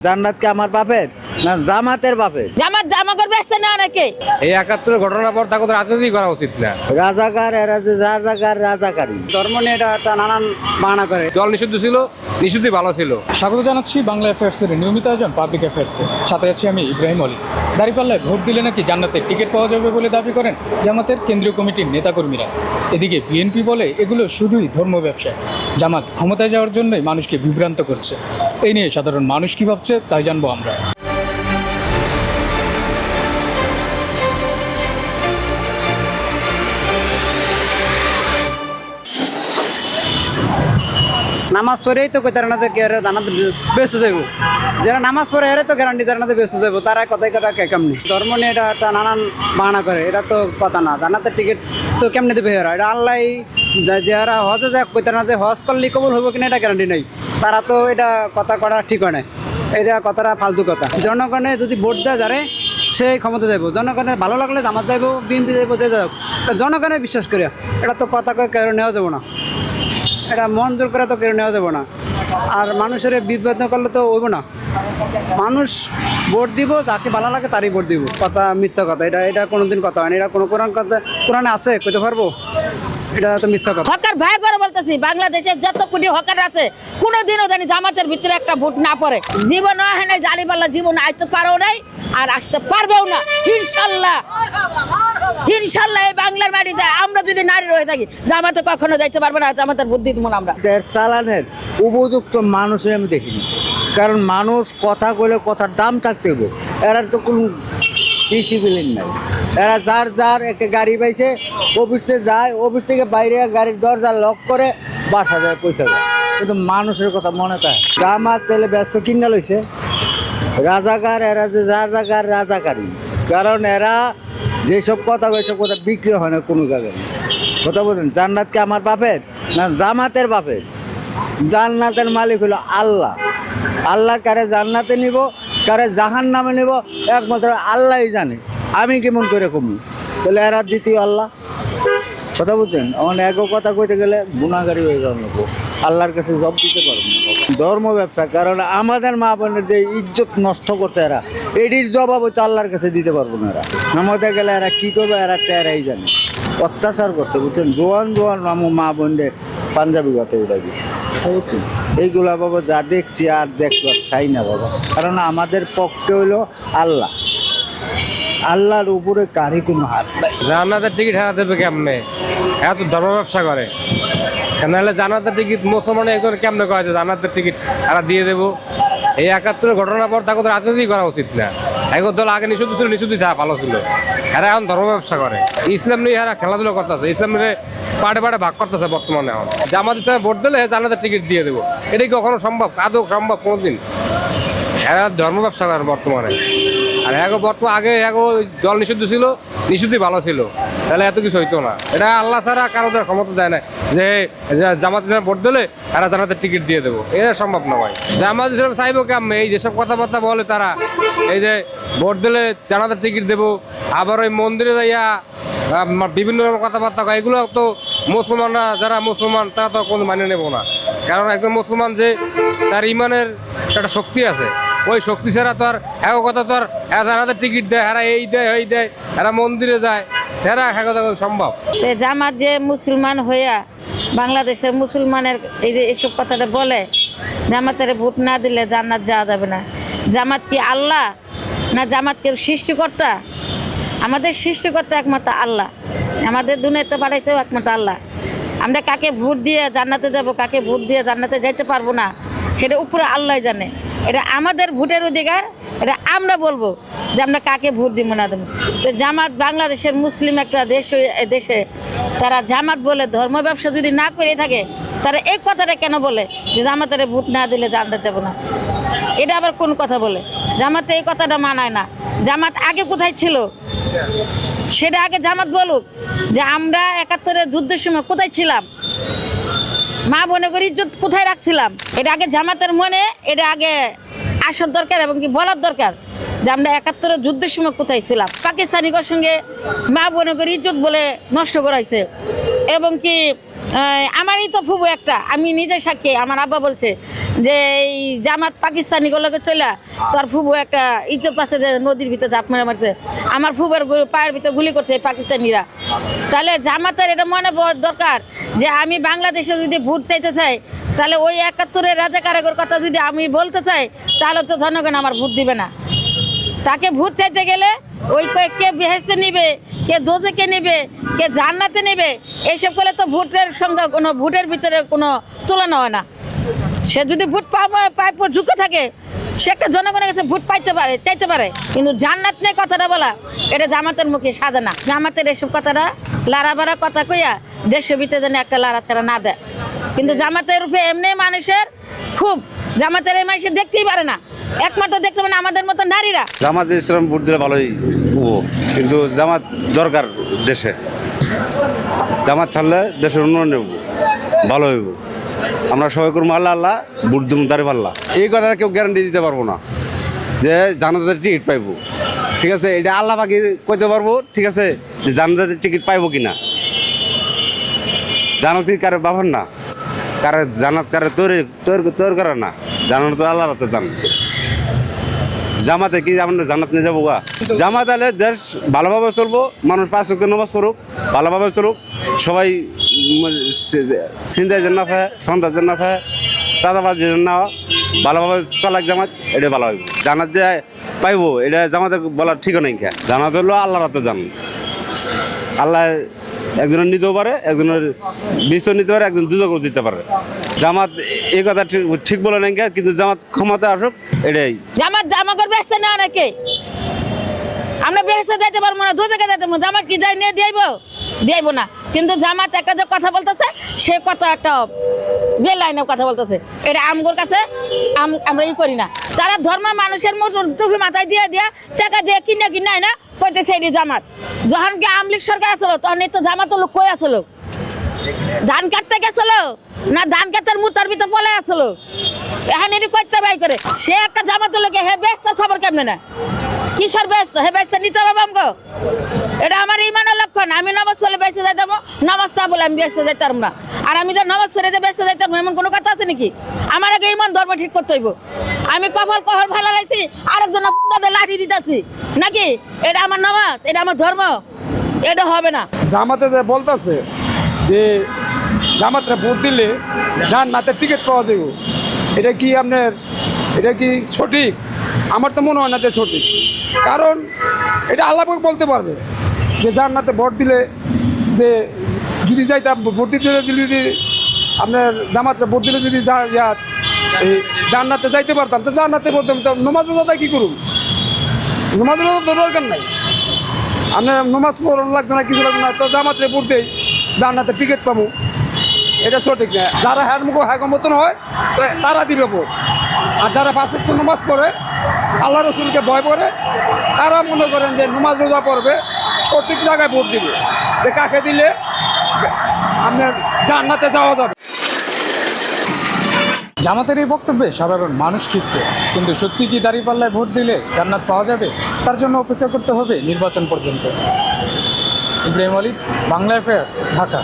জান্নাত কি আমার বাপের না জামাতের বাপের? জামাত জামা করবে আসছে না অনেকে। এই একাত্তরের ঘটনার পর তাকে রাজনীতি করা উচিত না। রাজাকার রাজাকার রাজাকারী। ধর্ম নিয়ে এটা নানান বাহানা করে। দল নিষিদ্ধ ছিল নিষিদ্ধই ভালো ছিল। স্বাগত জানাচ্ছি বাংলা অ্যাফেয়ার্সের নিয়মিত আয়োজন পাবলিক অ্যাফেয়ার্সে সাথে আছি আমি ইব্রাহিম আলী। দাঁড়িপাল্লায় ভোট দিলে নাকি জান্নাতের টিকিট পাওয়া যাবে বলে দাবি করেন জামাতের কেন্দ্রীয় কমিটির নেতাকর্মীরা। এদিকে বিএনপি বলে এগুলো শুধুই ধর্ম ব্যবসা। জামাত ক্ষমতায় যাওয়ার জন্যই মানুষকে বিভ্রান্ত করছে। এই নিয়ে সাধারণ মানুষ কী ভাবছে তাই জানব আমরা। নামাজ পড়েই তো কই তারা এরা জানাতে ব্যস্ত যাইব। যারা নামাজ পড়ে এরা তো গ্যারান্টি তারা না ব্যস্ত যাইব। তারা কথাই কথা কে কেমনি? ধর্ম নিয়ে এটা একটা নানান বাহানা করে, এটা তো কথা না। জানাতে টিকিট তো কেমনি দেবে এরা? এটা আল্লাহ যারা হজে যায় কই তারা যে হজ করলে কবুল হব কিনা এটা গ্যারান্টি নেই। তারা তো এটা কথা করা ঠিক হয় না এটা কথাটা ফালতু কথা। জনগণে যদি ভোট দেয় যারে সেই ক্ষমতা যাইব। জনগণের ভালো লাগলে জামাত যাইব, বিএনপি যাইব, যে যাক জনগণে বিশ্বাস করে এটা তো কথা কেউ নেওয়া যাব না। এটা মন জোর করে তো কেউ নেওয়া যাবে না। আর মানুষের বিভ্রান্ত করলে তো হইব না। মানুষ ভোট দিব, যাকে ভালো লাগে তারই ভোট দিব। কথা মিথ্যা কথা, এটা এটা কোনোদিন কথা হয় না। এটা কোনো কোরআন কথা কোরআনে আছে, কইতে পারব? এটা তো মিথ্যা কথা। হকার করে বলতেছি, বাংলাদেশে যত হকার আছে, কোনোদিনও জানি ভিতরে একটা ভোট না জীবন হয় জীবন আইতে পারেও নাই, আর আসতে পারবেও না। ইনশাল্লাহ। ইনশাল্লাহ এই বাংলার মাটিতে আমরা যদি নারী রয়ে থাকি, জামাতে কখনো যাইতে পারব না, জামাতের বুদ্ধি দিব আমরা। চালানের উপযুক্ত মানুষই আমি দেখিনি। কারণ মানুষ কথা কইলে কথার দাম থাকতে হবে এরা তো কোনো ডিসিপ্লিন নাই। এরা যার যার একটা গাড়ি পাইছে, অফিসে যায়, অফিস থেকে বাইরে গাড়ির দরজা লক করে বাসা যায়, পয়সা দেয় কিন্তু মানুষের কথা মনে থাকে। জামাত তেলে ব্যস্ত কিনা লইছে। রাজাকার, এরা যে রাজাকার রাজাকারী। কারণ এরা যেসব কথা ওইসব কথা বিক্রি হয় না কোনো জায়গায়। কথা বলছেন জান্নাত কি আমার বাপের? না, জামাতের বাপের। জান্নাতের মালিক হলো আল্লাহ। আল্লাহ কারে জান্নাতে নিব, কারে জাহান নামে নিব, একমাত্র আল্লাহই জানে। আমি কেমন করে কমু? তাহলে এরা দ্বিতীয় আল্লাহ। কথা বলছেন? আমার এক কথা কইতে গেলে গুণাগারি হয়ে যাওয়া নেব আল্লাহর কাছে জব দিতে পারব না। ধর্ম ব্যবসা, কারণ আমাদের মা বোনের যে ইজ্জত নষ্ট করছে এরা, এটির জবাব হয়তো আল্লাহর কাছে দিতে পারব না এরা। নামাতে গেলে এরা কী করবে, এরা এরাই জানে। অত্যাচার করছে, বুঝছেন? জোয়ান জোয়ান আমার মা বোনদের পাঞ্জাবি গাতে উড়াই দিছে। বুঝছেন? এইগুলা বাবা যা দেখছি আর দেখবার চাই না বাবা। কারণ আমাদের পক্ষে হইল আল্লাহ। আল্লাহর উপরে কারি কোনো হাত নাই। জান্নাতের টিকিট হারা দেবে কেমনে? এত ধর্ম ব্যবসা করে। নাহলে জান্নাতের টিকিট মুসলমানের একজন কেমনে কয় যে জান্নাতের টিকিট এরা দিয়ে দেবো। এই একাত্তরের ঘটনার পর তাকে তো রাজনীতি করা উচিত না। এখন দল আগে নিষিদ্ধ ছিল, নিষিদ্ধ থাকা ভালো ছিল। এরা এখন ধর্ম ব্যবসা করে। ইসলাম নিয়ে এরা খেলাধুলো করতেছে। ইসলাম নিয়ে পাটে পাটে ভাগ করতেছে বর্তমানে এখন। জামাত ইসলামে ভোট দিলে জান্নাতের টিকিট দিয়ে দেবো। এটা কি কখনো সম্ভব? আদৌ সম্ভব কোনোদিন? এরা ধর্ম ব্যবসা করে বর্তমানে। আর এগো বর্তমান আগে এগো দল নিষিদ্ধ ছিল, নিষিদ্ধই ভালো ছিল। তাহলে এত কিছু হইতো না। এটা আল্লাহ ছাড়া কারও তার ক্ষমতা দেয় না। যে জামাত ইসলাম ভোট দিলে এরা জানাতে টিকিট দিয়ে দেবো। এটা সম্ভব না ভাই। জামাত ইসলাম চাইব কেমন এই যেসব কথাবার্তা বলে তারা। এই যে ভোট দিলে জানাতে টিকিট দেবো। আবার ওই মন্দিরে যাইয়া বিভিন্ন রকম কথাবার্তা হয় এগুলো তো মুসলমানরা, যারা মুসলমান, তারা তো কোনো মানে নেব না। কারণ একজন মুসলমান যে, তার ইমানের একটা শক্তি আছে। ওই শক্তি ছাড়া তো আর এক কথা তো আর হাজার টিকিট দেয়, এরা এই দেয় এই দেয়, এরা মন্দিরে যায়, এরা এক কথা সম্ভব। জামাত যে মুসলমান হইয়া বাংলাদেশের মুসলমানের এই যে এসব কথাটা বলে, জামাতের ভোট না দিলে জান্নাত যাওয়া যাবে না। জামাত কি আল্লাহ না জামাত কেউ সৃষ্টিকর্তা? আমাদের সৃষ্টিকর্তা একমাত্র আল্লাহ। আমাদের দুনিয়াতে পাঠাইছেও একমাত্র আল্লাহ। আমরা কাকে ভোট দিয়ে জান্নাতে যাব, কাকে ভোট দিয়ে জান্নাতে যাইতে পারব না, সেটা উপরে আল্লাহ জানে। এটা আমাদের ভোটের অধিকার, এটা আমরা বলব যে আমরা কাকে ভোট দিব না দেবো। তো জামাত বাংলাদেশের মুসলিম একটা দেশ দেশে তারা জামাত বলে, ধর্ম ব্যবসা যদি না করে থাকে, তারা এই কথাটা কেন বলে? যে জামাতের ভোট না দিলে জানতে দেবো না। এটা আবার কোন কথা বলে? জামাতে এই কথাটা মানায় না। জামাত আগে কোথায় ছিল? সেটা আগে জামাত বলুক যে আমরা একাত্তরের যুদ্ধের সময় কোথায় ছিলাম? মা মনে করি কোথায় রাখছিলাম? এটা আগে জামাতের মনে, এটা আগে আসার দরকার এবং কি বলার দরকার যে আমরা একাত্তর যুদ্ধের সময় কোথায় ছিলাম। পাকিস্তানিগর সঙ্গে মা মনে করি ইজ্জত বলে নষ্ট করাইছে। এবং কি আমারই তো ফুবু একটা। আমি নিজে সাক্ষী, আমার আব্বা বলছে যে এই জামাত পাকিস্তানি গুলোকে চলে তোর ফুবু একটা ইটো পাশে যে নদীর ভিতরে ঝাঁপ মেরে মারছে। আমার ফুবের পায়ের ভিতরে গুলি করছে এই পাকিস্তানিরা। তাহলে জামাতের এটা মনে দরকার যে আমি বাংলাদেশে যদি ভোট চাইতে চাই, তাহলে ওই একাত্তরের রাজা কারাগর কথা যদি আমি বলতে চাই, তাহলে তো জনগণ আমার ভোট দিবে না। তাকে ভোট চাইতে গেলে ওই কে- বেহেসে নিবে, কে দোজেকে নেবে, কে জান্নাতে নেবে, এইসব করলে তো ভোটের সঙ্গে কোনো ভোটের ভিতরে কোনো তুলনা হয় না। সে যদি ভোট পায় ঝুঁকে থাকে, সে একটা জনগণের কাছে ভোট পাইতে পারে, চাইতে পারে। কিন্তু জান্নাত নেই কথাটা বলা, এটা জামাতের মুখে সাজে না। জামাতের এসব কথাটা লাড়াবাড়া কথা কইয়া দেশের ভিতরে যেন একটা লাড়া ছাড়া না দেয়। কিন্তু জামাতের রূপে এমনি মানুষের খুব জামাতের এই মানুষের দেখতেই পারে না। একমাত্র দেখতে পারে না আমাদের মতো নারীরা। জামাত ইসলাম ভোট দিলে ভালোই কিন্তু জামাত দরকার দেশে। জামাত থাকলে দেশের উন্নয়ন হইব ভালো হইব আমরা সবাই করব আল্লাহ আল্লাহ, ভোট দিব দাঁড়ি পাল্লা। এই কথাটা কেউ গ্যারান্টি দিতে পারব না, যে জানাতের টিকিট পাইবো। ঠিক আছে, এটা আল্লাহ পাখি কইতে পারব, ঠিক আছে, যে জানাতের টিকিট পাইবো কিনা। জানাতি কারে বাবার না। কারে জানাত কারে তৈরি তৈরি তৈরি করে না। জানানো তো আল্লাহ রাতে দান। জামাতে কি আমরা জানাত নিয়ে যাব গা? জামাত আলে দেশ ভালোভাবে চলবো, মানুষ পাঁচ ওয়াক্ত নামাজ পড়ুক, ভালোভাবে চলুক। সবাই চিন্তায় যেন না থাকে সন্তান যেন না থাকে চাঁদাবাজ যেন না ভালোভাবে চলাক জামাত, এটা ভালো হইব জানাত যে পাইবো, এটা জামাতে বলার ঠিক নাই জানাত হলো আল্লাহ রাতে জান আল্লাহ একজনের নিতেও পারে, একজনের বিস্তর নিতে পারে, একজন দুজক দিতে পারে। জামাত এই কথা ঠিক বলে নাই কিন্তু জামাত ক্ষমতা আসুক, এটাই। জামাত জামা করবে না অনেকে। আমরা বেহেসে যাইতে পারব না দু জায়গায় যাইতে পারব জামাত কি যাই নিয়ে দিয়াইব দিয়েবো না। কিন্তু জামাত একটা যে কথা বলতেছে, সে কথা একটা বেল লাইনে কথা বলতেছে। এটা আমগোর কাছে আমরা ই করি না। তারা ধর্ম মানুষের মতন টুপি মাথায় দিয়ে টাকা দিয়ে কিনে কিনে না, কইতেছে এটি জামাত। যখন কি আমলিক সরকার আসলো তখন তো জামাত লোক কই আসলো? ধান কাটতে গেছিল না ধান কাটার মুতার ভিতর পলে আসলো? এখন এটি করতে বাই করে। সে একটা জামাত লোকে, হে ব্যস্ত খবর কেমনে না কিসের ব্যস্ত হে ব্যস্ত নিতে হবে আমগো এটা আমার ইমানের লক্ষণ। আমি নামাজ পড়লে বেঁচে যাইতাম নামাজ না বলে আমি বেঁচে যাইতাম না। আর আমি তো নামাজ পড়ে যে বেঁচে যাইতাম এমন কোনো কথা আছে নাকি? আমার আগে ইমান ধর্ম ঠিক করতে হইব। আমি কপাল কপাল ভালো লাগছি, আরেকজন আপনাদের লাঠি দিতেছি। নাকি? এটা আমার নামাজ, এটা আমার ধর্ম। এটা হবে না। জামাতে যে বলতেছে যে জামাতরা ভোট দিলে জান্নাতের টিকিট পাওয়া যাবে এটা কি আপনার এটা কি সঠিক? আমার তো মনে হয় না যে সঠিক। কারণ এটা আল্লাহ বলতে পারবে যে জান্নাতে ভোট দিলে যে যদি যাইতাম ভোট দিতে যদি আপনার জামাতে ভোট দিলে যদি যা ইয়া জান্নাতে যাইতে পারতাম, তো জান্নাতে বলতাম তো নমাজ রোজা কী করুন নমাজ রোজা তো দরকার নাই। আপনার নমাজ পড়ানো লাগবে না, কিছু লাগবে না। তো জামাতে পড়তেই জান্নাতে টিকিট পাবো। এটা সঠিক না। যারা হ্যাঁ মুখ হ্যাঁ মতন হয়, তারা দিবে ভোট। আর যারা পাঁচ ওয়াক্ত নমাজ পড়ে, আল্লাহ রসুলকে ভয় করে, তারা মনে করেন যে নমাজ রোজা পড়বে, সঠিক জায়গায় ভোট দিবে। যে কাকে দিলে আপনার জান্নাতে যাওয়া যাবে। জামাতের এই বক্তব্যে সাধারণ মানুষ ক্ষিপ্ত। কিন্তু সত্যি কি দাঁড়িপাল্লায় ভোট দিলে জান্নাত পাওয়া যাবে? তার জন্য অপেক্ষা করতে হবে নির্বাচন পর্যন্ত। ইব্রাহিম আলী বাংলা অ্যাফেয়ার্স ঢাকা।